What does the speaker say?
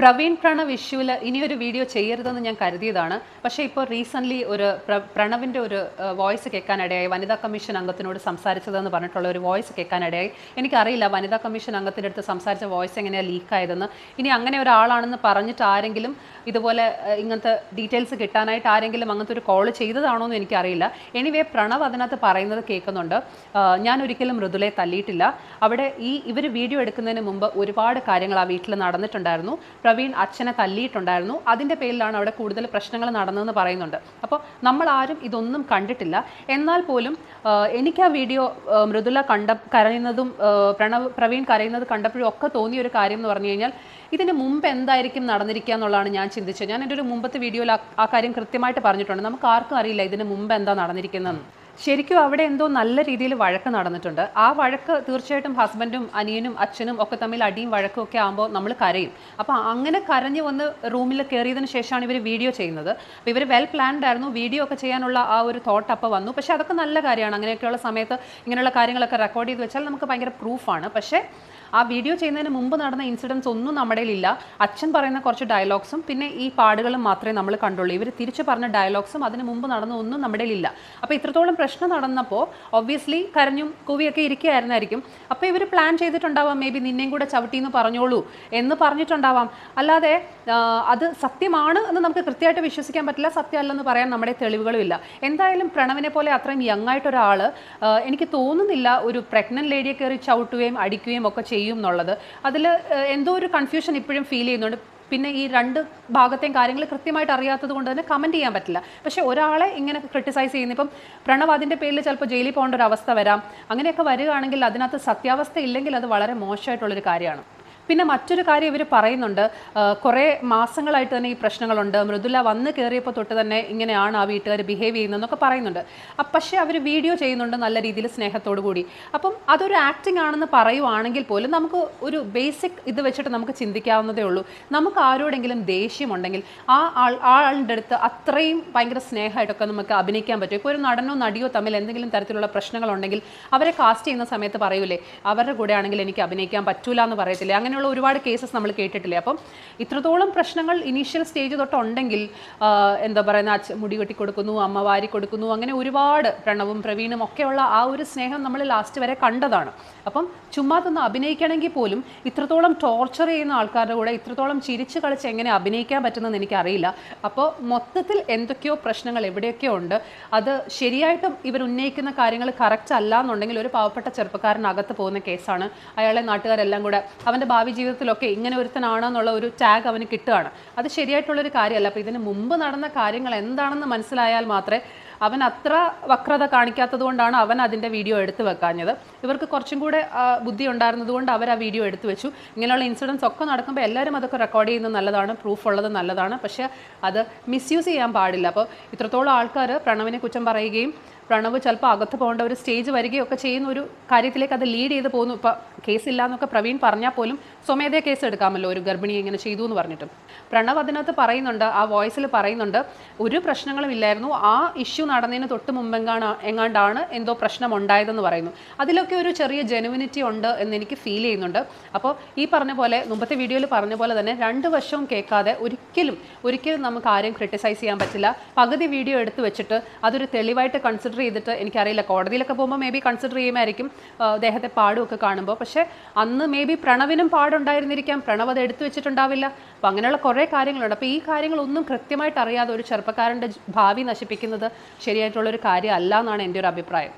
പ്രവീൺ പ്രണവ് ഇഷ്യൂവിൽ ഒരു വീഡിയോ ചെയ്യരുതെന്ന് ഞാൻ കരുതിയതാണ്. പക്ഷേ ഇപ്പോൾ റീസെന്റ്ലി ഒരു പ്ര- പ്രണവിന്റെ ഒരു വോയിസ് കേൾക്കാനിടയായി. വനിതാ കമ്മീഷൻ അംഗത്തിനോട് സംസാരിച്ചതെന്ന് പറഞ്ഞിട്ടുള്ള ഒരു വോയിസ് കേൾക്കാനിടയായി. എനിക്കറിയില്ല വനിതാ കമ്മീഷൻ അംഗത്തിന്റെ അടുത്ത് സംസാരിച്ച വോയിസ് എങ്ങനെയാണ് ലീക്കായതെന്ന് ഇനി അങ്ങനെ ഒരാളാണെന്ന് പറഞ്ഞിട്ട് ആരെങ്കിലും ഇതുപോലെ ഇങ്ങനത്തെ ഡീറ്റെയിൽസ് കിട്ടാനായിട്ട് ആരെങ്കിലും അങ്ങനത്തെ ഒരു കോൾ ചെയ്തതാണോ എന്ന് എനിക്കറിയില്ല. എനിവേ പ്രണവ് അതിനകത്ത് പറയുന്നത് കേൾക്കുന്നുണ്ട്. ഞാൻ ഒരിക്കലും മൃദുലെ തല്ലിയിട്ടില്ല. അവിടെ ഈ ഇവർ വീഡിയോ എടുക്കുന്നതിന് മുമ്പ് ഒരുപാട് കാര്യങ്ങൾ ആ വീട്ടിൽ നടന്നിട്ടുണ്ടായിരുന്നു. പ്രവീൺ അച്ഛനെ തല്ലിയിട്ടുണ്ടായിരുന്നു. അതിന്റെ പേരിലാണ് അവിടെ കൂടുതൽ പ്രശ്നങ്ങൾ നടന്നതെന്ന് പറയുന്നുണ്ട്. അപ്പോൾ നമ്മൾ ആരും ഇതൊന്നും കണ്ടിട്ടില്ല. എന്നാൽ പോലും എനിക്ക് ആ വീഡിയോ മൃദുല കണ്ട കരയുന്നതും പ്രണവ് പ്രവീൺ കരയുന്നത് കണ്ടപ്പോഴും ഒക്കെ തോന്നിയ ഒരു കാര്യം എന്ന് പറഞ്ഞു കഴിഞ്ഞാൽ ഇതിന് മുമ്പ് എന്തായിരിക്കും നടന്നിരിക്കുക എന്നുള്ളതാണ് ഞാൻ ചിന്തിച്ചത്. ഞാൻ എന്റെ ഒരു മുമ്പത്തെ വീഡിയോയിൽ ആ- കാര്യം കൃത്യമായിട്ട് പറഞ്ഞിട്ടുണ്ട്. നമുക്ക് ആർക്കും അറിയില്ല ഇതിന് മുമ്പ് എന്താ നടന്നിരിക്കുന്നതെന്ന്. ശരിക്കും അവിടെ എന്തോ നല്ല രീതിയിൽ വഴക്ക് നടന്നിട്ടുണ്ട്. ആ വഴക്ക് തീർച്ചയായിട്ടും ഹസ്ബൻഡും അനിയനും അച്ഛനും ഒക്കെ തമ്മിൽ അടിയും വഴക്കും ഒക്കെ ആകുമ്പോൾ നമ്മൾ കരയും. അപ്പോൾ അങ്ങനെ കരഞ്ഞു വന്ന് റൂമിൽ കയറിയതിന് ശേഷമാണ് ഇവർ വീഡിയോ ചെയ്യുന്നത്. ഇവർ വെൽ പ്ലാൻഡ് ആയിരുന്നു. വീഡിയോ ഒക്കെ ചെയ്യാനുള്ള ആ ഒരു തോട്ട് അപ്പോൾ വന്നു. പക്ഷേ അതൊക്കെ നല്ല കാര്യമാണ്. അങ്ങനെയൊക്കെയുള്ള സമയത്ത് ഇങ്ങനെയുള്ള കാര്യങ്ങളൊക്കെ റെക്കോർഡ് ചെയ്ത് വെച്ചാൽ നമുക്ക് ഭയങ്കര പ്രൂഫാണ് പക്ഷേ ആ വീഡിയോ ചെയ്യുന്നതിന് മുമ്പ് നടന്ന ഇൻസിഡൻസ് ഒന്നും നമ്മുടെ ഇല്ല അച്ഛൻ പറയുന്ന കുറച്ച് ഡയലോഗ്സും പിന്നെ ഈ പാടുകളും മാത്രമേ നമ്മൾ കണ്ടുള്ളൂ. ഇവർ തിരിച്ചു പറഞ്ഞ ഡയലോഗ്സും അതിന് മുമ്പ് നടന്ന ഒന്നും നമ്മുടെ ഇല്ല അപ്പോൾ ഇത്രത്തോളം പ്രശ്നം നടന്നപ്പോൾ ഒബ്വിയസ്ലി കരഞ്ഞും കൂവിയൊക്കെ ഇരിക്കുകയായിരുന്നായിരിക്കും. അപ്പോൾ ഇവർ പ്ലാൻ ചെയ്തിട്ടുണ്ടാവാം മേ ബി നിന്നെയും കൂടെ ചവിട്ടി എന്ന് പറഞ്ഞോളൂ എന്ന് പറഞ്ഞിട്ടുണ്ടാവാം. അല്ലാതെ അത് സത്യമാണ് എന്ന് നമുക്ക് കൃത്യമായിട്ട് വിശ്വസിക്കാൻ പറ്റില്ല. സത്യമല്ലെന്ന് പറയാൻ നമ്മുടെ തെളിവുകളും ഇല്ല. എന്തായാലും പ്രണവിനെ പോലെ അത്രയും യങ് ആയിട്ടൊരാൾ എനിക്ക് തോന്നുന്നില്ല ഒരു പ്രഗ്നന്റ് ലേഡിയെ കയറി ചവിട്ടുകയും അടിക്കുകയും ഒക്കെ ചെയ്യും. എന്നുള്ളത്. അതിൽ എന്തോ ഒരു കൺഫ്യൂഷൻ ഇപ്പോഴും ഫീൽ ചെയ്യുന്നുണ്ട്. പിന്നെ ഈ രണ്ട് ഭാഗത്തെയും കാര്യങ്ങൾ കൃത്യമായിട്ട് അറിയാത്തത് കൊണ്ട് തന്നെ കമന്റ് ചെയ്യാൻ പറ്റില്ല. പക്ഷേ ഒരാളെ ഇങ്ങനെ ക്രിട്ടിസൈസ് ചെയ്യുന്ന ഇപ്പം പ്രണവ് അതിന്റെ പേരിൽ ചിലപ്പോൾ ജയിലിൽ പോകേണ്ട ഒരു അവസ്ഥ വരാം. അങ്ങനെയൊക്കെ വരികയാണെങ്കിൽ അതിനകത്ത് സത്യാവസ്ഥ ഇല്ലെങ്കിൽ അത് വളരെ മോശമായിട്ടുള്ളൊരു കാര്യമാണ്. പിന്നെ മറ്റൊരു കാര്യം ഇവർ പറയുന്നുണ്ട് കുറേ മാസങ്ങളായിട്ട് തന്നെ ഈ പ്രശ്നങ്ങളുണ്ട്. മൃദുല വന്ന് കയറിയപ്പോൾ തൊട്ട് തന്നെ ഇങ്ങനെയാണ് ആ വീട്ടുകാർ ബിഹേവ് ചെയ്യുന്നതെന്നൊക്കെ പറയുന്നുണ്ട്. പക്ഷേ അവർ വീഡിയോ ചെയ്യുന്നുണ്ട് നല്ല രീതിയിൽ സ്നേഹത്തോടു കൂടി. അപ്പം അതൊരു ആക്ടിംഗ് ആണെന്ന് പറയുവാണെങ്കിൽ പോലും നമുക്ക് ഒരു ബേസിക് ഇത് വെച്ചിട്ട് നമുക്ക് ചിന്തിക്കാവുന്നതേ ഉള്ളൂ. നമുക്ക് ആരോടെങ്കിലും ദേഷ്യമുണ്ടെങ്കിൽ ആ ആൾ ആളുടെ അടുത്ത് അത്രയും ഭയങ്കര സ്നേഹമായിട്ടൊക്കെ നമുക്ക് അഭിനയിക്കാൻ പറ്റും. ഇപ്പോൾ ഒരു നടനോ നടിയോ തമ്മിൽ എന്തെങ്കിലും തരത്തിലുള്ള പ്രശ്നങ്ങളുണ്ടെങ്കിൽ അവരെ കാസ്റ്റ് ചെയ്യുന്ന സമയത്ത് പറയൂലേ അവരുടെ കൂടെ ആണെങ്കിൽ എനിക്ക് അഭിനയിക്കാൻ പറ്റൂല എന്ന് പറയത്തില്ലേ അങ്ങനെയുള്ള ഒരുപാട് കേസസ് നമ്മൾ കേട്ടിട്ടില്ലേ? അപ്പം ഇത്രത്തോളം പ്രശ്നങ്ങൾ ഇനീഷ്യൽ സ്റ്റേജ് തൊട്ടുണ്ടെങ്കിൽ എന്താ പറയുന്ന അച്ഛ മുടി കെട്ടി കൊടുക്കുന്നു അമ്മ വാരി കൊടുക്കുന്നു അങ്ങനെ ഒരുപാട് പ്രണവും പ്രവീണും ഒക്കെയുള്ള ആ ഒരു സ്നേഹം നമ്മൾ ലാസ്റ്റ് വരെ കണ്ടതാണ്. അപ്പം ചുമ്മാതൊന്ന് അഭിനയിക്കണമെങ്കിൽ പോലും ഇത്രത്തോളം ടോർച്ചർ ചെയ്യുന്ന ആൾക്കാരുടെ കൂടെ ഇത്രത്തോളം ചിരിച്ചു കളിച്ച് എങ്ങനെ അഭിനയിക്കാൻ പറ്റുന്നതെന്ന് എനിക്കറിയില്ല. അപ്പോൾ മൊത്തത്തിൽ എന്തൊക്കെയോ പ്രശ്നങ്ങൾ എവിടെയൊക്കെയോ ഉണ്ട് അത് ശരിയായിട്ടും ഇവർ ഉന്നയിക്കുന്ന കാര്യങ്ങൾ കറക്റ്റ് അല്ല എന്നുണ്ടെങ്കിൽ ഒരു പാവപ്പെട്ട ചെറുപ്പക്കാരനകത്ത് പോകുന്ന കേസാണ്. അയാളെ നാട്ടുകാരെല്ലാം കൂടെ അവന്റെ ഭാവി ജീവിതത്തിലൊക്കെ ഇങ്ങനെ ഒരുത്തനാണെന്നുള്ള ഒരു ടാഗ് അവന് കിട്ടുകയാണ്. അത് ശരിയായിട്ടുള്ളൊരു കാര്യമല്ല. അപ്പോൾ ഇതിന് മുമ്പ് നടന്ന കാര്യങ്ങൾ എന്താണെന്ന് മനസ്സിലായാൽ മാത്രമേ അവൻ അത്ര വക്രത കാണിക്കാത്തത് കൊണ്ടാണ് അവൻ അതിന്റെ വീഡിയോ എടുത്തു വെക്കാഞ്ഞത്. ഇവർക്ക് കുറച്ചും കൂടെ ബുദ്ധി ഉണ്ടായിരുന്നത് കൊണ്ട് അവർ ആ വീഡിയോ എടുത്തു വെച്ചു. ഇങ്ങനെയുള്ള ഇൻസിഡൻസ് ഒക്കെ നടക്കുമ്പോൾ എല്ലാവരും അതൊക്കെ റെക്കോർഡ് ചെയ്യുന്നത് നല്ലതാണ് പ്രൂഫ് ഉള്ളത് നല്ലതാണ്. പക്ഷേ അത് മിസ്യൂസ് ചെയ്യാൻ പാടില്ല. അപ്പോൾ ഇത്രത്തോളം ആൾക്കാർ പ്രണവിനെ കുറ്റം പറയുകയും പ്രണവ് ചിലപ്പോൾ അകത്ത് പോകേണ്ട ഒരു സ്റ്റേജ് വരികയൊക്കെ ചെയ്യുന്ന ഒരു കാര്യത്തിലേക്ക് അത് ലീഡ് ചെയ്ത് പോകുന്നു. ഇപ്പോൾ കേസില്ല എന്നൊക്കെ പ്രവീൺ പറഞ്ഞാൽ പോലും സ്വമേധയാ കേസ് എടുക്കാമല്ലോ. ഒരു ഗർഭിണി ഇങ്ങനെ ചെയ്തു എന്ന് പറഞ്ഞിട്ടും. പ്രണവ് അതിനകത്ത് പറയുന്നുണ്ട് ആ വോയിസിൽ പറയുന്നുണ്ട് ഒരു പ്രശ്നങ്ങളും ഇല്ലായിരുന്നു. ആ ഇഷ്യൂ നടന്നതിന് തൊട്ട് മുമ്പെങ്ങാണ് എങ്ങാണ്ടാണ് എന്തോ പ്രശ്നം ഉണ്ടായതെന്ന് പറയുന്നു. അതിലൊക്കെ ഒരു ചെറിയ ജെനുവിനിറ്റി ഉണ്ട് എന്ന് എനിക്ക് ഫീൽ ചെയ്യുന്നുണ്ട്. അപ്പോൾ ഈ പറഞ്ഞ പോലെ മുമ്പത്തെ വീഡിയോയിൽ പറഞ്ഞ പോലെ തന്നെ രണ്ട് വർഷവും കേൾക്കാതെ ഒരിക്കലും ഒരിക്കലും നമുക്ക് ആരെയും ക്രിട്ടിസൈസ് ചെയ്യാൻ പറ്റില്ല. പകുതി വീഡിയോ എടുത്തു വെച്ചിട്ട് അതൊരു തെളിവായിട്ട് കൺസിഡർ ചെയ്തിട്ട് എനിക്കറിയില്ല. കോടതിയിലൊക്കെ പോകുമ്പോൾ മേ ബി കൺസിഡർ ചെയ്യുമായിരിക്കും. അദ്ദേഹത്തെ ദേഹത്തെ പാടുമൊക്കെ കാണുമ്പോൾ പക്ഷേ അന്ന് മേ ബി പ്രണവിനും പാടുണ്ടായിരുന്നിരിക്കാം. പ്രണവ് അത് എടുത്തു വെച്ചിട്ടുണ്ടാവില്ല. അപ്പോൾ അങ്ങനെയുള്ള കുറേ കാര്യങ്ങളുണ്ട്. അപ്പോൾ ഈ കാര്യങ്ങളൊന്നും കൃത്യമായിട്ട് അറിയാതെ ഒരു ചെറുപ്പക്കാരന്റെ ഭാവി നശിപ്പിക്കുന്നത് ശരിയായിട്ടുള്ളൊരു കാര്യമല്ല എന്നാണ് എന്റെ ഒരു അഭിപ്രായം.